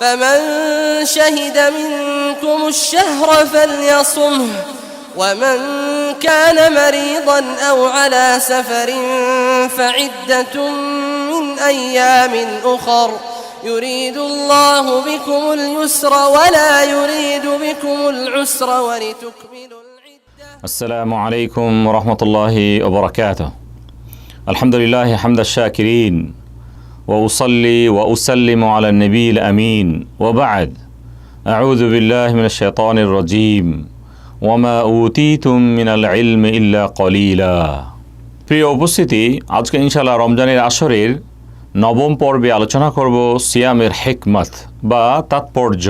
فمن شهد منكم الشهر فليصمه ومن كان مريضا أو على سفر فعدة من أيام أخر. يريد الله بكم اليسر ولا يريد بكم العسر ولتكملوا العدة. السلام عليكم ورحمة الله وبركاته. الحمد لله حمد الشاكرين. وأصلي وأسلم على النبي الأمين وبعد أعوذ بالله من الشيطان الرجيم وما أوتيتم من العلم إلا قليلا প্রিয় উপস্থিতি আজকে ইনশাল্লাহ রমজানের আসরের নবম পর্বে আলোচনা করব সিয়ামের হেকমত বা তাৎপর্য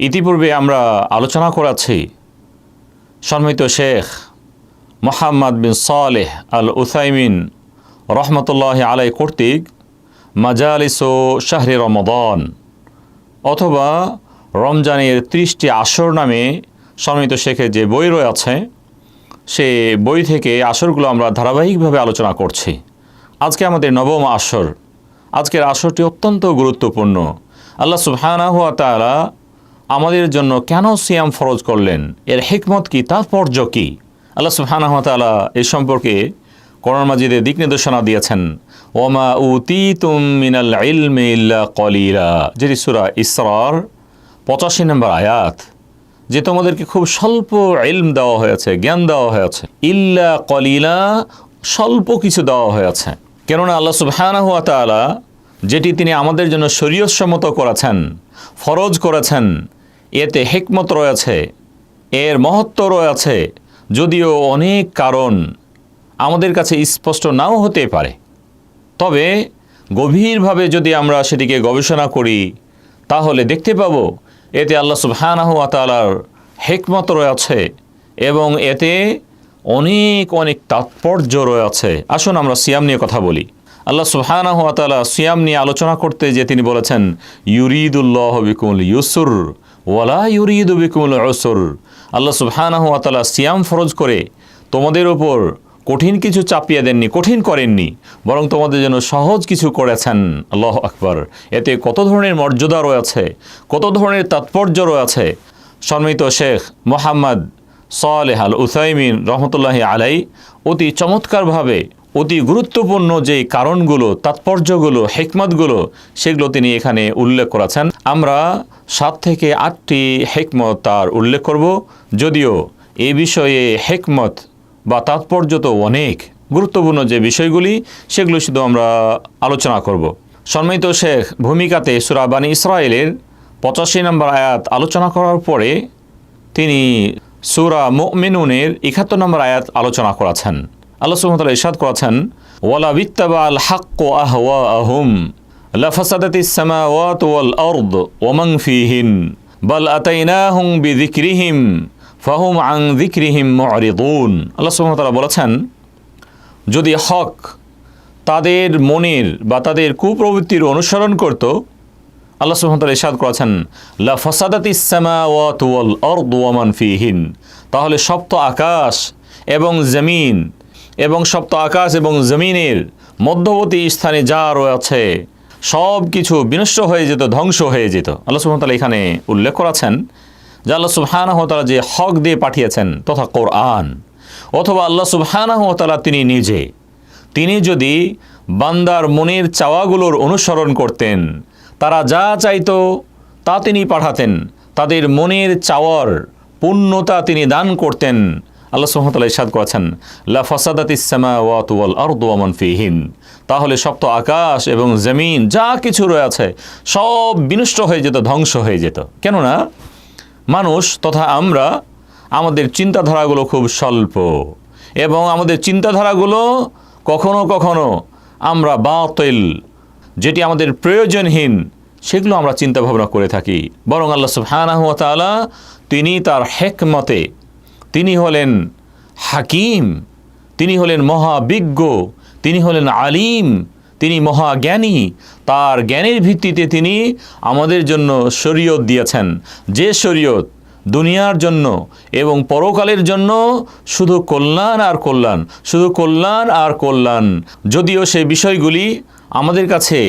ইতিপূর্বে আমরা আলোচনা করাছি সম্মিত শেখ মোহাম্মদ বিন সালেহ আল উসাইমিন রহমতুল্লাহ আলাই কর্তৃক মাজালিস শাহরি রমদন অথবা রমজানের ত্রিশটি আসর নামে সম্মিত শেখের যে বই রয়েছে, সে বই থেকে আসরগুলো আমরা ধারাবাহিকভাবে আলোচনা করছি। আজকে আমাদের নবম আসর। আজকের আসরটি অত্যন্ত গুরুত্বপূর্ণ। আল্লাহ সুবহানাহু ওয়া আমাদের জন্য কেন সিয়াম ফরজ করলেন? এর হিকমত কী? তাৎপর্য কী? আল্লাহ সুবহানাহু তাআলা এই সম্পর্কে করোনা মাজিদে দিক নির্দেশনা দিয়েছেন। ওমা উতিতুম মিনাল ইলমি ইল্লা কলিলা। যেটি সুরা ইসরার পঁচাশি নম্বর আয়াত, যে তোমাদেরকে খুব স্বল্প ইলম দেওয়া হয়েছে, জ্ঞান দেওয়া হয়েছে। ইল্লা কলিলা স্বল্প কিছু দেওয়া হয়েছে। কেননা আল্লাহ তাআলা যেটি তিনি আমাদের জন্য শরীয়তসম্মত করেছেন, ফরজ করেছেন, এতে হেকমত রয়েছে, এর মহত্ব রয়েছে, যদিও অনেক কারণ আমাদের কাছে স্পষ্ট নাও হতে পারে। তবে গভীরভাবে যদি আমরা সেটিকে গবেষণা করি, তাহলে দেখতে পাব এতে আল্লাহ সুবহানাহু ওয়া তাআলার হেকমত রয়েছে এবং এতে অনেক অনেক তাৎপর্য রয়েছে। আসুন আমরা সিয়াম নিয়ে কথা বলি। আল্লাহ সুবহানাহু তাআলা সিয়াম নিয়ে আলোচনা করতে যে তিনি বলেছেন, ইউরিদুল্লাহ বিকুল ইউসুর ওয়ালা ইউরিদু বিকুল আল্লাহ সুবহানাহু তাআলা সিয়াম ফরজ করে তোমাদের ওপর কঠিন কিছু চাপিয়ে দেননি, কঠিন করেননি, বরং তোমাদের জন্য সহজ কিছু করেছেন। আল্লাহ আকবর। এতে কত ধরনের মর্যাদা রয়েছে, কত ধরনের তাৎপর্য রয়েছে? সম্মিত শেখ মোহাম্মদ সালেহ আল উসাইমিন রহমতুল্লাহ আলাই অতি চমৎকারভাবে, অতি গুরুত্বপূর্ণ যে কারণগুলো, তাৎপর্যগুলো, হেকমতগুলো, সেগুলো তিনি এখানে উল্লেখ করেছেন। আমরা সাত থেকে আটটি হেকমত তার উল্লেখ করব। যদিও এ বিষয়ে হেকমত বা তাৎপর্য তো অনেক। গুরুত্বপূর্ণ যে বিষয়গুলি, সেগুলো শুধু আমরা আলোচনা করব। সম্মানিত শেখ, ভূমিকাতে সুরাবানী ইসরায়েলের পঁচাশি নম্বর আয়াত আলোচনা করার পরে তিনি সুরা মুমিনুনের একাত্তর নম্বর আয়াত আলোচনা করেছেন আল্লাহ সুমতাল ইসাদ করেছেন ওয়ালা বিত্তাবা আল হাক্ক আহওয়া আহুম লাফাসাদাতি সামাওয়াত ওয়াল আরদ ওমান ফিহিন, বাল আতাইনাহুম বিযিকরিহিম। ফাহুম আং যিকরিহিম মুরিদুন আল্লাহ তাআলা বলেছেন, যদি হক তাদের মনের বা তাদের কুপ্রবৃত্তির অনুসরণ করত, আল্লাহ সুবহানাহু ইসাদ করেছেন, লা ফাসাদাতি সামাওয়াত ওয়াল আরদু ওয়া মান ফিহিন। তাহলে সপ্ত আকাশ এবং জমিন এবং সপ্ত আকাশ এবং জমিনের মধ্যবর্তী স্থানে যা রয়েছে সব কিছু বিনষ্ট হয়ে যেত, ধ্বংস হয়ে যেত। আল্লাহ সুবহানাহু এখানে উল্লেখ করেছেন যে আল্লাহ সুবহানাহু ওয়া তাআলা যে হক দিয়ে পাঠিয়েছেন তথা কোরআন। অথবা আল্লাহ সুবহানাহু ওয়া তাআলা তিনি নিজে। তিনি যদি বান্দার মনের চাওয়াগুলোর অনুসরণ করতেন, তারা যা চাইতো তা তিনি পাঠাতেন, তাদের মনের চাওয়ার পূর্ণতা তিনি দান করতেন। আল্লাহ সুহামতাল্লাহ ইসাদ করেছেন, লা ফাসাদাত ইসামা ওয়াত ওয়াল আরদু ওয়া মান ফিহিন। তাহলে সপ্ত আকাশ এবং জমিন যা কিছু রয়েছে সব বিনষ্ট হয়ে যেত, ধ্বংস হয়ে যেত। কেননা মানুষ তথা আমরা, আমাদের চিন্তাধারাগুলো খুব স্বল্প। এবং আমাদের চিন্তাধারাগুলো কখনো কখনো আমরা বাতিল, যেটি আমাদের প্রয়োজনহীন, সেগুলো আমরা চিন্তা ভাবনা করে থাকি। বরং আল্লাহ সুবহানাহু ওয়া তিনি তার হেকমতে, তিনি হলেন হাকিম, তিনি হলেন মহাবিজ্ঞ, তিনি হলেন আলিম তিনি মহাজ্ঞানী। তার জ্ঞানের ভিত্তিতে তিনি আমাদের জন্য শরীয়ত দিয়েছেন। যে শরীয়ত দুনিয়ার জন্য এবং পরকালের জন্য শুধু কল্যাণ আর কল্যাণ, শুধু কল্যাণ আর কল্যাণ। যদিও সে বিষয়গুলি আমাদের কাছে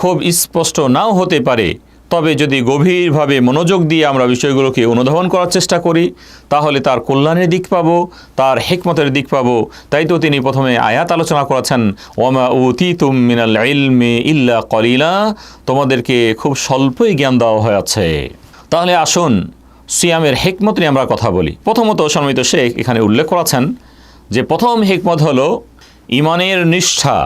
খুব স্পষ্ট নাও হতে পারে তবে যদি গভীরভাবে মনোযোগ দিয়ে আমরা বিষয়গুলোকে অনুধাবন করার চেষ্টা করি, তাহলে তার কল্যাণের দিক পাবো, তার হেকমতের দিক পাবো। তাই তো তিনি প্রথমে আয়াত আলোচনা করেছেন, ওমা উতি তুম মিনাল ইলমে ইল্লা কলিলা তোমাদেরকে খুব স্বল্পই জ্ঞান দেওয়া হয়েছে তাহলে আসুন, সিয়ামের হেকমত নিয়ে আমরা কথা বলি। প্রথমত সম্মিত শেখ এখানে উল্লেখ করেছেন যে প্রথম হেকমত হলো ইমানের নিষ্ঠা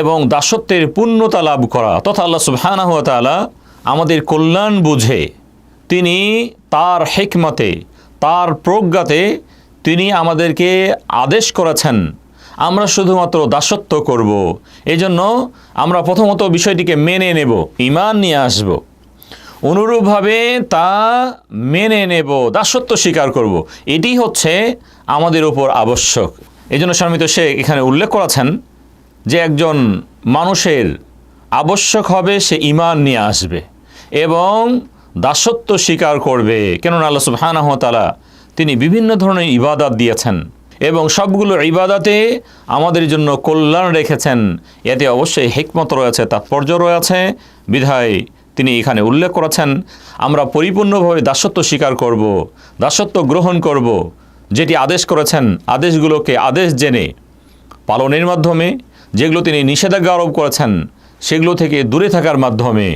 এবং দাসত্বের পূর্ণতা লাভ করা, তথা আল্লাহ সুবহানাহু তাআলা আমাদের কল্যাণ বুঝে তিনি তার হেকমতে, তার প্রজ্ঞাতে তিনি আমাদেরকে আদেশ করেছেন, আমরা শুধুমাত্র দাসত্ব করব। এজন্য আমরা প্রথমত বিষয়টিকে মেনে নেব ইমান নিয়ে আসব। অনুরূপভাবে তা মেনে নেব, দাসত্ব স্বীকার করব। এটি হচ্ছে আমাদের উপর আবশ্যক। এই জন্য স্বামিত শেখ এখানে উল্লেখ করেছেন যে একজন মানুষের আবশ্যক হবে সে ইমান নিয়ে আসবে এবং দাসত্ব স্বীকার করবে। কেননা আল্লাহ সুবহানাহু ওয়া তাআলা তিনি বিভিন্ন ধরনের ইবাদত দিয়েছেন এবং সবগুলো ইবাদাতে আমাদের জন্য কল্যাণ রেখেছেন। এতে অবশ্যই হেকমত রয়েছে, তাৎপর্য রয়েছে। বিধায় তিনি এখানে উল্লেখ করেছেন, আমরা পরিপূর্ণভাবে দাসত্ব স্বীকার করব, দাসত্ব গ্রহণ করব, যেটি আদেশ করেছেন, আদেশগুলোকে আদেশ জেনে, পালনের মাধ্যমে যেগুলো তিনি নিষেধাজ্ঞা আরোপ করেছেন সেগুলো থেকে দূরে থাকার মাধ্যমে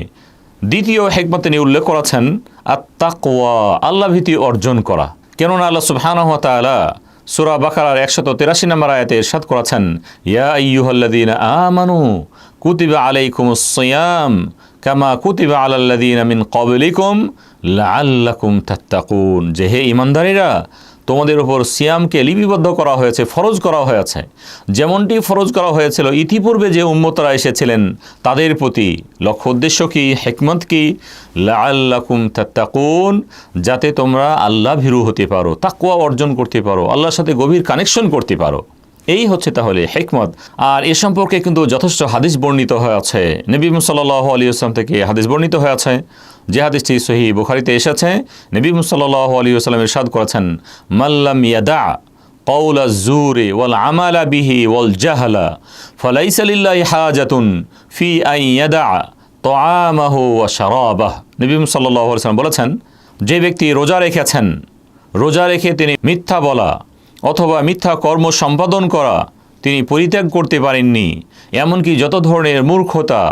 দ্বিতীয় হেকমত তিনি উল্লেখ করেছেন আত্মাকোয়া আল্লাহ ভীতি অর্জন করা। কেননা আল্লাহ সুবহানাহু ওয়া তাআলা সূরা বাকারার একশত তেরাশি নম্বর আয়াতে ইরশাদ করেছেন, ইয়া আইয়ুহাল্লাযীনা আমানু কুতিবা আলাইকুমুস সয়াম কামা কুতিবা আলাল্লাযীনা মিন ক্বাবলিকুম লাআল্লাকুম তাত্তাকুন। যে হে ঈমানদারীরা তোমাদের উপর সিয়ামকে লিপিবদ্ধ করা হয়েছে, ফরজ করা হয়েছে। যেমনটি ফরজ করা হয়েছিল, ইতিপূর্বে যে উম্মতরা এসেছিলেন, তাদের প্রতি লক্ষ্য উদ্দেশ্য কি, হেকমত কি? লাল্লাকুম তাত্তাকুন, যাতে তোমরা আল্লাহ ভীরু হতে পারো তাকুয়া অর্জন করতে পারো, আল্লাহর সাথে গভীর কানেকশন করতে পারো। এই হচ্ছে তাহলে হেকমত আর এ সম্পর্কে কিন্তু যথেষ্ট হাদিস বর্ণিত হয়ে আছে নবী সাল্লাহ আলী আসলাম থেকে হাদিস বর্ণিত হয়ে আছে যে হাদিসটি সহি বুখারিতে এসেছে নবী সাল্লাহ আলী আসলাম ইরশাদ করেছেন মাল্লাম ইয়াদা قول الزور والعمل به والجهل فليس لله حاجة في أن يدع طعامه وشرابه নবী সাল্লাহ সাল্লাম বলেছেন যে ব্যক্তি রোজা রেখেছেন রোজা রেখে তিনি মিথ্যা বলা অথবা মিথ্যা কর্ম সম্পাদন করা তিনি পরিত্যাগ করতে পারেননি, এমনকি যত ধরনের মূর্খতা,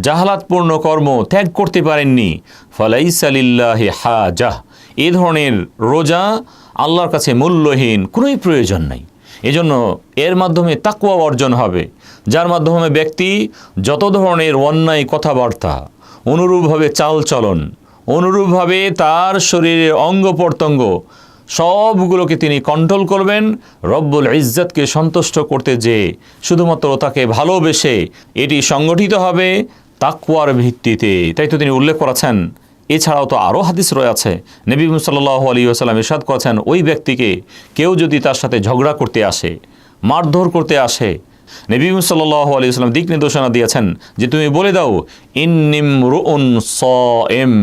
জাহালাতপূর্ণ কর্ম ত্যাগ করতে পারেননি ফালাইসালিল্লাহি হাজাহ এ ধরনের রোজা আল্লাহর কাছে মূল্যহীন কোনোই প্রয়োজন নাই। এজন্য এর মাধ্যমে তাকুয়া অর্জন হবে, যার মাধ্যমে ব্যক্তি যত ধরনের অন্যায় কথাবার্তা, অনুরূপভাবে চালচলন, অনুরূপভাবে তার শরীরের অঙ্গ প্রত্যঙ্গ সবগুলোকে তিনি কন্ট্রোল করবেন। রব্বুল ইজ্জতকে সন্তুষ্ট করতে যে শুধুমাত্র তাকে ভালোবেসে এটি সংগঠিত হবে তাকুয়ার ভিত্তিতে। তাই তো তিনি উল্লেখ করেছেন। এছাড়াও তো আরও হাদিস রয়েছে। নবী সাল্লাহ আলী আসাল্লাম ইরশাদ করেছেন, ওই ব্যক্তিকে কেউ যদি তার সাথে ঝগড়া করতে আসে, মারধর করতে আসে নবী সাল্লাহ আলী ইসলাম দিক নির্দেশনা দিয়েছেন যে তুমি বলে দাও, ইন্নিম রুন স এম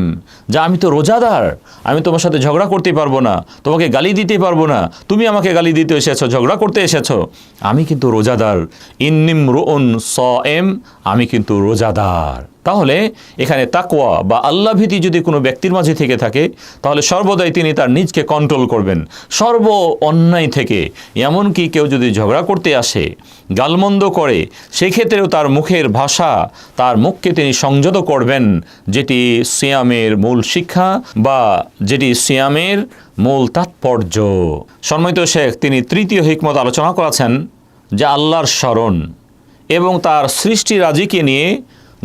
যা আমি তো রোজাদার, আমি তোমার সাথে ঝগড়া করতে পারব না, তোমাকে গালি দিতে পারব না, তুমি আমাকে গালি দিতে এসেছ, ঝগড়া করতে এসেছ। আমি কিন্তু রোজাদার, ইন্নিম রুন স এম আমি কিন্তু রোজাদার। তাহলে এখানে তাকওয়া বা আল্লাহ ভীতি যদি কোনো ব্যক্তির মাঝে থেকে থাকে, তাহলে সর্বদাই তিনি তার নিজকে কন্ট্রোল করবেন। সর্ব অন্যায় থেকে। এমনকি কেউ যদি ঝগড়া করতে আসে, গালমন্দ করে, সেক্ষেত্রেও তার মুখের ভাষা, তার মুখকে তিনি সংযত করবেন। যেটি সিয়ামের মূল শিক্ষা বা যেটি সিয়ামের মূল তাৎপর্য। সম্মানিত শেখ, তিনি তৃতীয় হিকমত আলোচনা করেছেন যে আল্লাহর স্মরণ এবং তার সৃষ্টি রাজিকে নিয়ে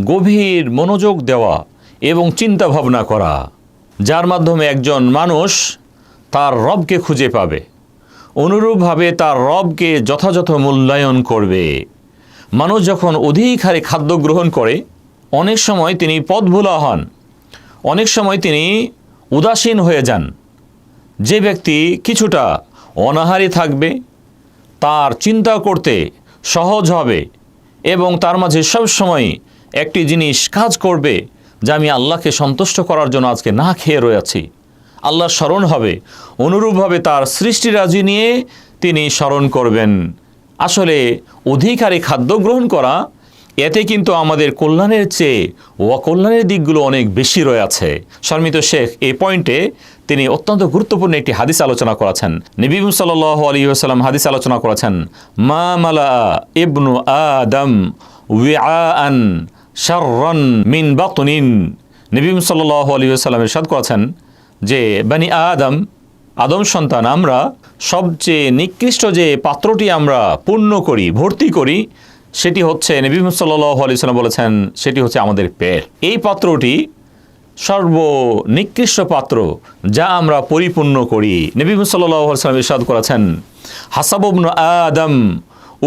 গভীর মনোযোগ দেওয়া এবং চিন্তা ভাবনা করা, যার মাধ্যমে একজন মানুষ তার রবকে খুঁজে পাবে। অনুরূপভাবে তার রবকে যথাযথ মূল্যায়ন করবে। মানুষ যখন অধিক হারে খাদ্য গ্রহণ করে, অনেক সময় তিনি পথ ভোলা হন। অনেক সময় তিনি উদাসীন হয়ে যান। যে ব্যক্তি কিছুটা অনাহারী থাকবে, তার চিন্তা করতে সহজ হবে এবং তার মাঝে সবসময় একটি জিনিস কাজ করবে যে আমি আল্লাহকে সন্তুষ্ট করার জন্য আজকে না খেয়ে রয়েছি আল্লাহ স্মরণ হবে, অনুরূপভাবে তার সৃষ্টিরাজি নিয়ে তিনি স্মরণ করবেন। আসলে অধিকারী খাদ্য গ্রহণ করা, এতে কিন্তু আমাদের কল্যাণের চেয়ে অকল্যাণের দিকগুলো অনেক বেশি রয়েছে শর্মিত শেখ এই পয়েন্টে তিনি অত্যন্ত গুরুত্বপূর্ণ একটি হাদিস আলোচনা করেছেন। নবীম সাল আলী সাল্লাম হাদিস আলোচনা করেছেন, মা মালা ইবনু আদম উইআন শাররান মিন বাতনিন। নবীম সাল্লাহ আলী সাল্লাম ইরশাদ করেছেন যে, বানি আদম আদম সন্তান, আমরা সবচেয়ে নিকৃষ্ট যে পাত্রটি আমরা পূর্ণ করি, ভর্তি করি, সেটি হচ্ছে নবী সাল্লাহ আলি সাল্লাম বলেছেন, সেটি হচ্ছে আমাদের পেট। এই পাত্রটি সর্বনিকৃষ্ট পাত্র যা আমরা পরিপূর্ণ করি। নবী সাল্লাহ সাল্লাম ইরশাদ করেছেন হাসাবুবন আদম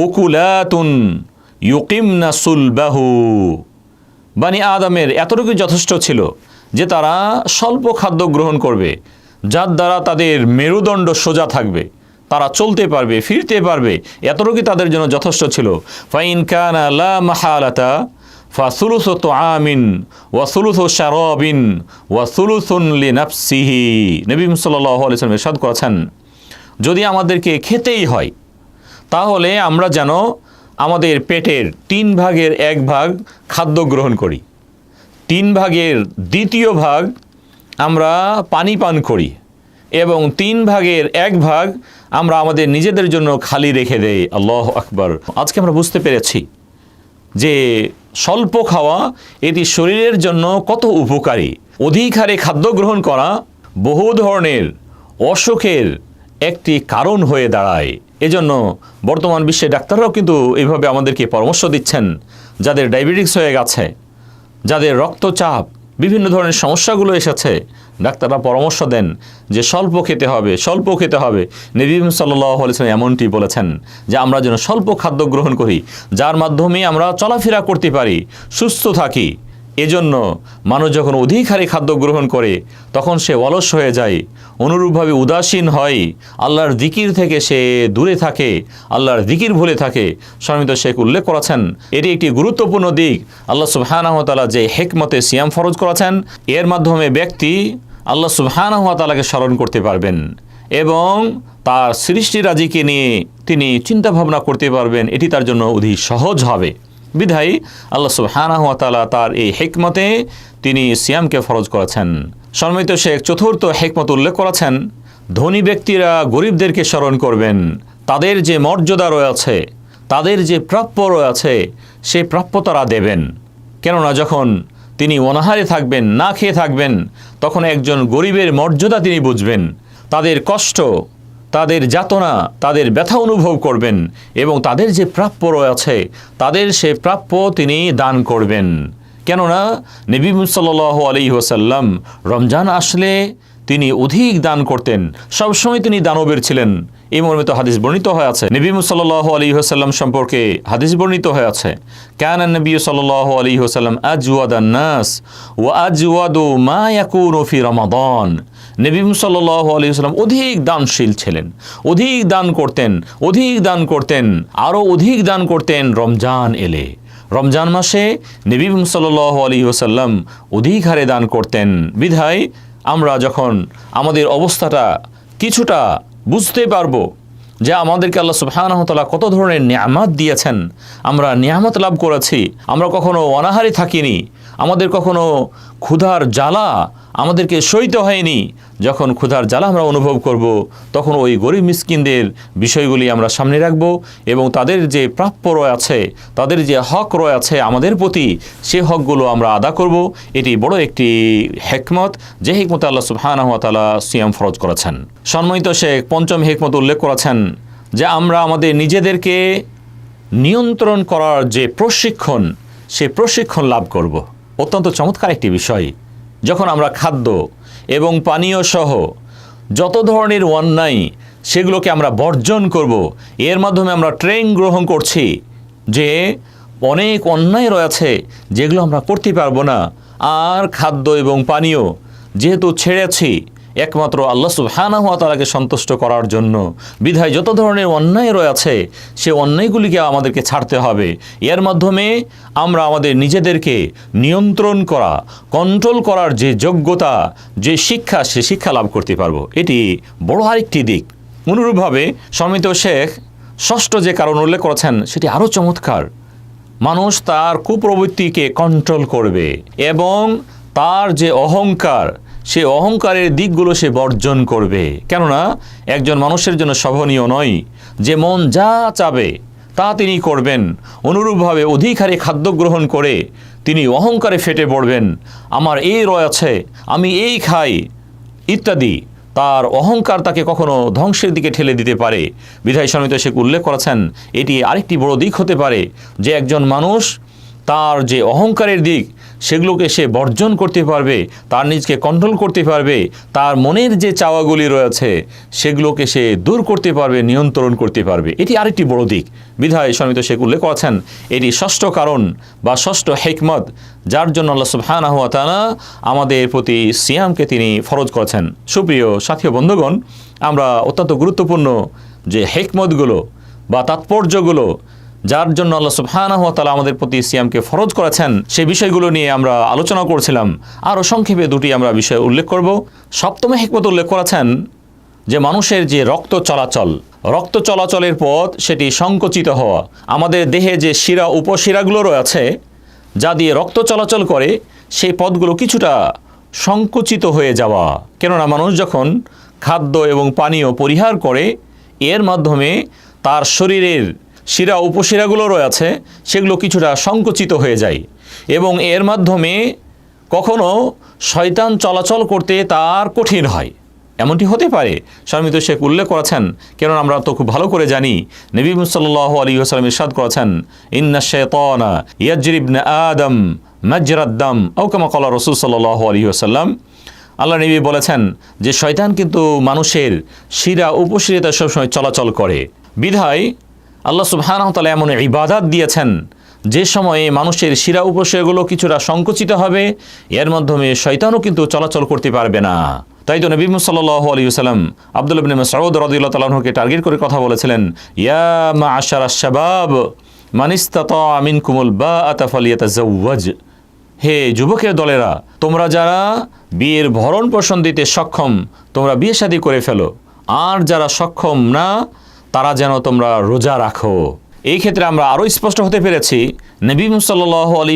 উকুলাতুন ইউকিমনা সুলবাহু। বানি আদমের এতটুকু যথেষ্ট ছিল যে তারা স্বল্প খাদ্য গ্রহণ করবে, যার দ্বারা তাদের মেরুদণ্ড সোজা থাকবে, তারা চলতে পারবে, ফিরতে পারবে এতটুকু তাদের জন্য যথেষ্ট ছিল। ফাইন কানা লা মাহালাতা তো আমিন ওয়াসুলুস শারবিন ওয়াসুলুসুন লি নাফসিহি নবী সাল্লাল্লাহু আলাইহি ওয়াসাল্লাম করেছেন, যদি আমাদেরকে খেতেই হয়, তাহলে আমরা যেন আমাদের পেটের তিন ভাগের এক ভাগ খাদ্য গ্রহণ করি। তিন ভাগের দ্বিতীয় ভাগ আমরা পানি পান করি এবং তিন ভাগের এক ভাগ আমরা আমাদের নিজেদের জন্য খালি রেখে দেই। আল্লাহ আকবার। আজকে আমরা বুঝতে পেরেছি যে স্বল্প খাওয়া এটি শরীরের জন্য কত উপকারী। অধিক হারে খাদ্য গ্রহণ করা বহু ধরনের অসুখের একটি কারণ হয়ে দাঁড়ায়। এজন্য বর্তমান বিশ্বে ডাক্তাররাও কিন্তু এইভাবে আমাদেরকে পরামর্শ দিচ্ছেন, যাদের ডায়াবেটিক্স হয়ে গেছে, যাদের রক্তচাপ, বিভিন্ন ধরনের সমস্যাগুলো এসেছে। ডাক্তাররা পরামর্শ দেন যে স্বল্প খেতে হবে, স্বল্প খেতে হবে। নবীম সাল্লাহ আলিয়াল্লাম এমনটি বলেছেন যে আমরা যেন স্বল্প খাদ্য গ্রহণ করি, যার মাধ্যমে আমরা চলাফেরা করতে পারি, সুস্থ থাকি। এজন্য মানুষ যখন অধিক হারে খাদ্য গ্রহণ করে, তখন সে অলস হয়ে যায়, অনুরূপভাবে উদাসীন হয়, আল্লাহর দিকির থেকে সে দূরে থাকে, আল্লাহর দিকির ভুলে থাকে স্বামিত শেখ উল্লেখ করেছেন। এটি একটি গুরুত্বপূর্ণ দিক। আল্লাহ সুবহানাহতালা যে হেকমতে সিয়াম ফরজ করেছেন, এর মাধ্যমে ব্যক্তি আল্লাহ সুবহানাহতালাকে স্মরণ করতে পারবেন এবং তার সৃষ্টিরাজিকে নিয়ে তিনি চিন্তা ভাবনা করতে পারবেন। এটি তার জন্য অধিক সহজ হবে। বিধায়ী, আল্লাহ সুবহানাহু ওয়া তাআলা তার এই হেকমতে তিনি সিয়ামকে ফরজ করেছেন। সম্মিত শেখ, চতুর্থ হেকমত উল্লেখ করেছেন, ধনী ব্যক্তিরা গরিবদেরকে স্মরণ করবেন, তাদের যে মর্যাদা রয়েছে, তাদের যে প্রাপ্য রয়েছে সেই প্রাপ্য তারা দেবেন। কেননা যখন তিনি অনাহারে থাকবেন, না খেয়ে থাকবেন, তখন একজন গরিবের মর্যাদা তিনি বুঝবেন, তাদের কষ্ট তাদের যাতনা, তাদের ব্যথা অনুভব করবেন এবং তাদের যে প্রাপ্য রয়েছে তাদের সে প্রাপ্য তিনি দান করবেন। কেননা নবী সাল্লাহ আলী ওসাল্লাম রমজান আসলে তিনি অধিক দান করতেন। সবসময় তিনি দানবের ছিলেন। এই মর্মে তো হাদিস বর্ণিত হয়ে আছে। নবী সাল্লাহ আলী হোসাল্লাম সম্পর্কে হাদিস বর্ণিত হয়ে আছে। কেন নবী সাল্লাহ আলী হোসাল্লাম আজওয়াদ নাস ও আজওয়াদু মা ফি রমাদন। নবী সাল্লাহ আলী সাল্লাম অধিক দানশীল ছিলেন, অধিক দান করতেন, অধিক দান করতেন, আরও অধিক দান করতেন রমজান এলে। রমজান মাসে নবী সাল্লাহ আলী ওসাল্লাম অধিক হারে দান করতেন। বিধায় আমরা যখন আমাদের অবস্থাটা কিছুটা বুঝতে পারব যে আমাদেরকে আল্লাহ সুবহানাহতালা কত ধরনের নিয়ামত দিয়েছেন, আমরা নিয়ামত লাভ করেছি, আমরা কখনো অনাহারে থাকিনি, আমাদের কখনো ক্ষুধার জ্বালা আমাদেরকে সইতে হয়নি যখন ক্ষুধার জ্বালা আমরা অনুভব করব, তখন ওই গরিব মিসকিনদের বিষয়গুলি আমরা সামনে রাখব এবং তাদের যে প্রাপ্য রয় আছে, তাদের যে হক রয় আছে আমাদের প্রতি, সে হকগুলো আমরা আদা করব। এটি বড় একটি হেকমত, যে হেকমত আল্লাহ সুবহানাহতালা সিয়াম ফরজ করেছেন। সম্মানিত শেখ, পঞ্চম হেকমত উল্লেখ করেছেন, যে আমরা আমাদের নিজেদেরকে নিয়ন্ত্রণ করার যে প্রশিক্ষণ, সে প্রশিক্ষণ লাভ করব। অত্যন্ত চমৎকার একটি বিষয়। যখন আমরা খাদ্য এবং পানীয় সহ যত ধরনের অন্যায় সেগুলোকে আমরা বর্জন করব, এর মাধ্যমে আমরা ট্রেন গ্রহণ করছি যে অনেক অন্যায় রয়েছে যেগুলো আমরা করতে পারব না। আর খাদ্য এবং পানীয় যেহেতু ছেড়েছি একমাত্র আল্লাহ সুবহানাহু ওয়া তাআলাকে সন্তুষ্ট করার জন্য। বিধায় যত ধরনের অন্যায় রয়েছে সে অন্যায়গুলিকে আমাদেরকে ছাড়তে হবে। এর মাধ্যমে আমরা আমাদের নিজেদেরকে নিয়ন্ত্রণ করা কন্ট্রোল করার যে যোগ্যতা, যে শিক্ষা, সে শিক্ষা লাভ করতে পারব। এটি বড় আরেকটি দিক। অনুরূপভাবে সমিত শেখ ষষ্ঠ যে কারণ উল্লেখ করেছেন, সেটি আরও চমৎকার। মানুষ তার কুপ্রবৃত্তিকে কন্ট্রোল করবে এবং তার যে অহংকার সে অহংকারের দিকগুলো সে বর্জন করবে। কেননা, একজন মানুষের জন্য শোভনীয় নয়, যে মন যা চাবে, তা তিনি করবেন। অনুরূপভাবে অধিক হারে খাদ্য গ্রহণ করে তিনি অহংকারে ফেটে পড়বেন। আমার এই রয়েছে আমি এই খাই, ইত্যাদি। তার অহংকার তাকে কখনো ধ্বংসের দিকে ঠেলে দিতে পারে। বিধায় সমিত শেখ উল্লেখ করেছেন, এটি আরেকটি বড় দিক হতে পারে, যে একজন মানুষ তার যে অহংকারের দিক সেগুলোকে সে বর্জন করতে পারবে, তার নিজকে কন্ট্রোল করতে পারবে, তার মনের যে চাওয়াগুলি রয়েছে, সেগুলোকে সে দূর করতে পারবে, নিয়ন্ত্রণ করতে পারবে। এটি আরেকটি বড় দিক। বিধায় সমিত শেখ উল্লেখ করেছেন, এটি ষষ্ঠ কারণ বা ষষ্ঠ হেকমত, যার জন্য আল্লাহ সুবহানাহু ওয়া তাআলা আমাদের প্রতি সিয়ামকে তিনি ফরজ করেছেন। সুপ্রিয় সাথী বন্ধুগণ, আমরা অত্যন্ত গুরুত্বপূর্ণ যে হেকমতগুলো বা তাৎপর্যগুলো যার জন্য আল্লাহ সুবহানাহু ওয়া তাআলা আমাদের প্রতি সিয়ামকে ফরজ করেছেন সেই বিষয়গুলো নিয়ে আমরা আলোচনা করছিলাম। আরও সংক্ষেপে দুটি আমরা বিষয় উল্লেখ করব। সপ্তম হেকমত উল্লেখ করেছেন যে মানুষের যে রক্ত চলাচল, রক্ত চলাচলের পথ সেটি সংকুচিত হওয়া, আমাদের দেহে যে শিরা উপশিরাগুলো রয়েছে, যা দিয়ে রক্ত চলাচল করে, সেই পথগুলো কিছুটা সংকুচিত হয়ে যাওয়া। কেননা মানুষ যখন খাদ্য এবং পানীয় পরিহার করে, এর মাধ্যমে তার শরীরের শিরা উপশিরাগুলো রয়েছে, সেগুলো কিছুটা সংকুচিত হয়ে যায়। এবং এর মাধ্যমে কখনো শয়তান চলাচল করতে তার কঠিন হয়। এমনটি হতে পারে, স্বামী তো শেখ উল্লেখ করেছেন কেন আমরা তো খুব ভালো করে জানি, নবী মুসাল্লাহ আলী আসসালাম ইরশাদ করেছেন, ইন্না শেতনা ইয়াজরিবনা আদম মাজরাদ্দাম ওকামা কলা রসুল সাল্লাহ আলী আসাল্লাম আল্লাহ নবী বলেছেন যে শয়তান কিন্তু মানুষের শিরা উপশিরাতে সবসময় চলাচল করে। বিধায় আল্লাহ তাআলা এমন ইবাদাত দিয়েছেন। যে সময়ে মানুষের শিরা উপশয়গুলো কিছুটা সংকুচিত হবে, এর মাধ্যমে শৈতানও কিন্তু চলাচল করতে পারবে না। তাই তো নবী সাল্লাহ আলী সাল্লাম আব্দুল ইবনে মাসউদ রাদিয়াল্লাহু তাআলাকে টার্গেট করে কথা বলেছিলেন, ইয়া মাআশার শাবাব মান ইসতাতা মিনকুমুল বাআতা ফালিয়াতাজাওয়াজ। হে যুবকের দলেরা, তোমরা যারা বিয়ের ভরণ পোষণ দিতে সক্ষম, তোমরা বিয়ে শাদী করে ফেলো। আর যারা সক্ষম না তারা যেন তোমরা রোজা রাখো। এই ক্ষেত্রে আমরা আরও স্পষ্ট হতে পেরেছি, নবী সাল্লাহ আলী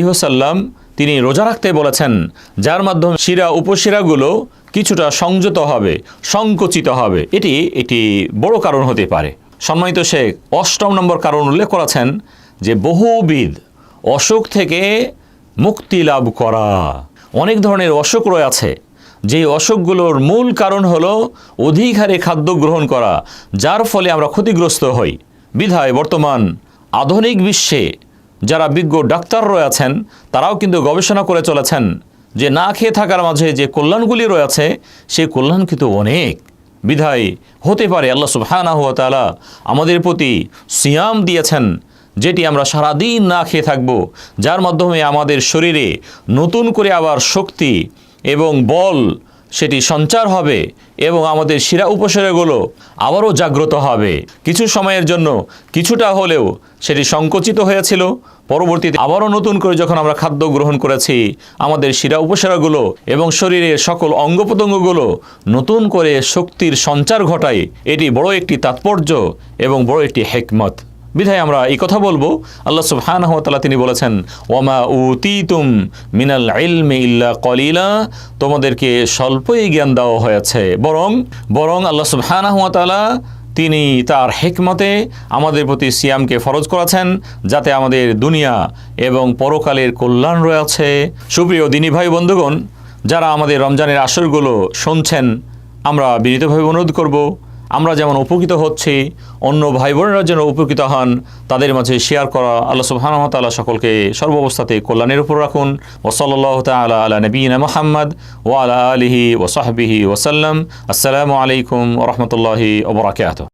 তিনি রোজা রাখতে বলেছেন, যার মাধ্যমে শিরা উপশিরাগুলো কিছুটা সংযত হবে, সংকুচিত হবে। এটি একটি বড় কারণ হতে পারে। সম্মানিত শেখ, অষ্টম নম্বর কারণ উল্লেখ করেছেন যে বহুবিধ অসুখ থেকে মুক্তি লাভ করা। অনেক ধরনের অসুখ রয়েছে যে অসুখগুলোর মূল কারণ হলো অধিক হারে খাদ্য গ্রহণ করা, যার ফলে আমরা ক্ষতিগ্রস্ত হই। বিধায় বর্তমান আধুনিক বিশ্বে যারা বিজ্ঞ ডাক্তার রয়েছেন তারাও কিন্তু গবেষণা করে চলেছেন যে না খেয়ে থাকার মাঝে যে কল্যাণগুলি রয়েছে সেই কল্যাণ কিন্তু অনেক। বিধায় হতে পারে আল্লাহ সুবহানাহু ওয়া তালা আমাদের প্রতি সিয়াম দিয়েছেন, যেটি আমরা সারাদিন না খেয়ে থাকব, যার মাধ্যমে আমাদের শরীরে নতুন করে আবার শক্তি এবং বল, সেটি সঞ্চার হবে এবং আমাদের শিরা উপশিরাগুলো আবারও জাগ্রত হবে। কিছু সময়ের জন্য কিছুটা হলেও সেটি সংকুচিত হয়েছিল। পরবর্তীতে আবারও নতুন করে যখন আমরা খাদ্য গ্রহণ করেছি, আমাদের শিরা উপশিরাগুলো এবং শরীরের সকল অঙ্গ প্রত্যঙ্গগুলো নতুন করে শক্তির সঞ্চার ঘটায়, এটি বড় একটি তাৎপর্য এবং বড় একটি হেকমত। বিধায় আমরা এই কথা বলব। আল্লাহ সুবহানাহু ওয়া তিনি বলেছেন ওয়ামা উতিতুম মিনাল ইলমি ইল্লা কলিলা। তোমাদেরকে স্বল্পই জ্ঞান দেওয়া হয়েছে। বরং বরং আল্লাহ সুবহানাহু ওয়া তাআলা তিনি তার হেকমতে আমাদের প্রতি সিয়ামকে ফরজ করেছেন, যাতে আমাদের দুনিয়া এবং পরকালের কল্যাণ রয়েছে। সুপ্রিয় দিনী ভাই বন্ধুগণ, যারা আমাদের রমজানের আসরগুলো শুনছেন, আমরা বিনীতভাবে অনুরোধ করব আমরা যেমন উপকৃত হচ্ছি, অন্য ভাই বোনেরা যেন উপকৃত হন, তাদের মাঝে শেয়ার করা আল্লাহ সুবাহ তাল্লাহ তাআলা সকলকে সর্বাবস্থাতে কল্যাণের উপর রাখুন। ওসল্লাহ তালা আলা নবীন মোহাম্মদ ওয়া আলা আলিহি ওসাল্লাম সাহবিহি ওয়াসাল্লাম আসসালামু আলাইকুম রহমতুল্লাহি বারাকাতুহু।